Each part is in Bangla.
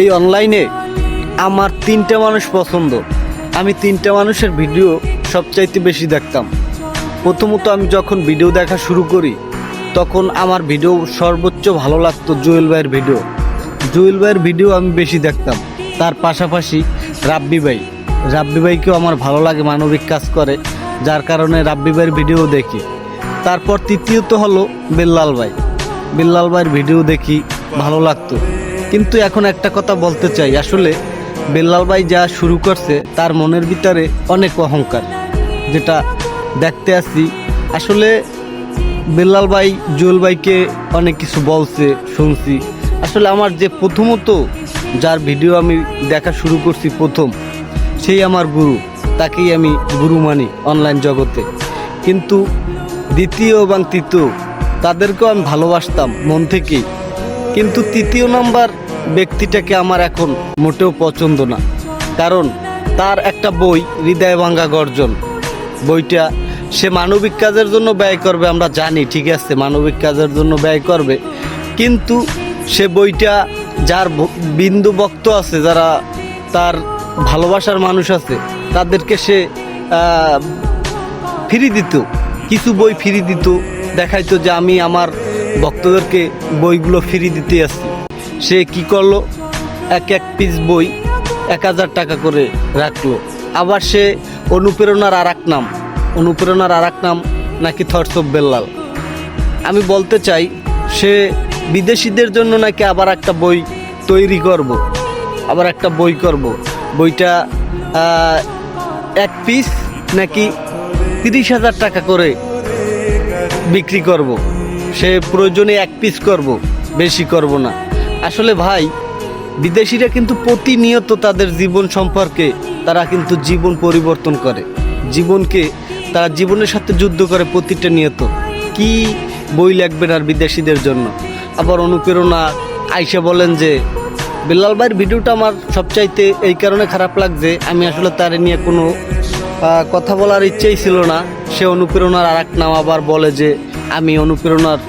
এই অনলাইনে আমার তিনটে মানুষ পছন্দ। আমি তিনটে মানুষের ভিডিও সবচাইতে বেশি দেখতাম। প্রথমত আমি যখন ভিডিও দেখা শুরু করি, তখন আমার ভিডিও সর্বোচ্চ ভালো লাগতো জুয়েল ভাইয়ের ভিডিও জুয়েল ভাইয়ের ভিডিও আমি বেশি দেখতাম। তার পাশাপাশি রাব্বি ভাই। রাব্বি ভাইকেও আমার ভালো লাগে, মানবিক কাজ করে, যার কারণে রাব্বি ভাইয়ের ভিডিও দেখি। তারপর তৃতীয়ত হলো বিল্লাল ভাই। বিল্লাল ভাইয়ের ভিডিও দেখি, ভালো লাগতো। কিন্তু এখন একটা কথা বলতে চাই। আসলে বিল্লাল ভাই যা শুরু করছে, তার মনের ভিতরে অনেক অহংকার, যেটা দেখতে আসছি। আসলে বিল্লাল ভাই, জুয়েল ভাইকে অনেক কিছু বলছে, শুনছি। আসলে আমার যে প্রথমত যার ভিডিও আমি দেখা শুরু করছি প্রথম, সেই আমার গুরু। তাকেই আমি গুরু মানি অনলাইন জগতে। কিন্তু দ্বিতীয় এবং তৃতীয়, তাদেরকেও আমি ভালোবাসতাম মন থেকেই। কিন্তু তৃতীয় নাম্বার ব্যক্তিটাকে আমার এখন মোটেও পছন্দ না। কারণ তার একটা বই, হৃদয় ভাঙ্গা গর্জন। বইটা সে মানবিক কাজের জন্য ব্যয় করবে, আমরা জানি, ঠিক আছে, মানবিক কাজের জন্য ব্যয় করবে। কিন্তু সে বইটা যার বিন্দু ভক্ত আছে, যারা তার ভালোবাসার মানুষ আছে, তাদেরকে সে ফ্রি দিত। কিছু বই ফ্রি দিত, দেখাইতো যে আমি আমার ভক্তদেরকে বইগুলো ফ্রি দিতে আসি সে কি করল? এক এক পিস বই এক হাজার টাকা করে রাখল। আবার সে অনুপ্রেরণার আর নাম অনুপ্রেরণার আর নাম নাকি থটস অফ বেল্লাল আমি বলতে চাই, সে বিদেশিদের জন্য নাকি আবার একটা বই তৈরি করব, আবার একটা বই করব। বইটা এক পিস নাকি তিরিশ হাজার টাকা করে বিক্রি করব। সে প্রয়োজনে এক পিস করব, বেশি করব না। আসলে ভাই, বিদেশিরা কিন্তু প্রতিনিয়ত তাদের জীবন সম্পর্কে তারা কিন্তু জীবন পরিবর্তন করে। জীবনকে তারা জীবনের সাথে যুদ্ধ করে প্রতিটা নিয়ত। কি বই লিখবেন আর বিদেশিদের জন্য? আবার অনুপ্রেরণা আইসা বলেন যে বিল্লাল ভাইয়ের ভিডিওটা আমার সবচাইতে এই কারণে খারাপ লাগছে, আমি আসলে তার নিয়ে কোনো কথা বলার ইচ্ছেই ছিল না। সে অনুপ্রেরণার আর এক নাম আবার বলে যে আমি অনুপ্রেরণার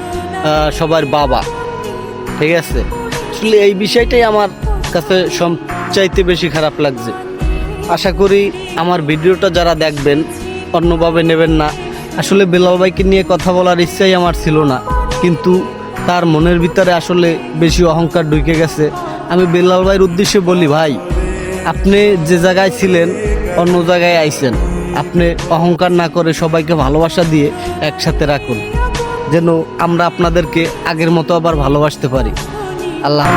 সবার বাবা। ঠিক আছে? আসলে এই বিষয়টাই আমার কাছে সবচাইতে বেশি খারাপ লাগছে। আশা করি আমার ভিডিওটা যারা দেখবেন, অন্যভাবে নেবেন না। আসলে বেলাল ভাইকে নিয়ে কথা বলার ইচ্ছাই আমার ছিল না। কিন্তু তার মনের ভিতরে আসলে বেশি অহংকার ঢুকে গেছে। আমি বেলাল ভাইয়ের উদ্দেশ্যে বলি, ভাই, আপনি যে জায়গায় ছিলেন, অন্য জায়গায় আইছেন। আপনি অহংকার না করে সবাইকে ভালোবাসা দিয়ে একসাথে রাখুন, যেন আমরা আপনাদেরকে আগের মতো আবার ভালোবাসতে পারি আল্লাহ।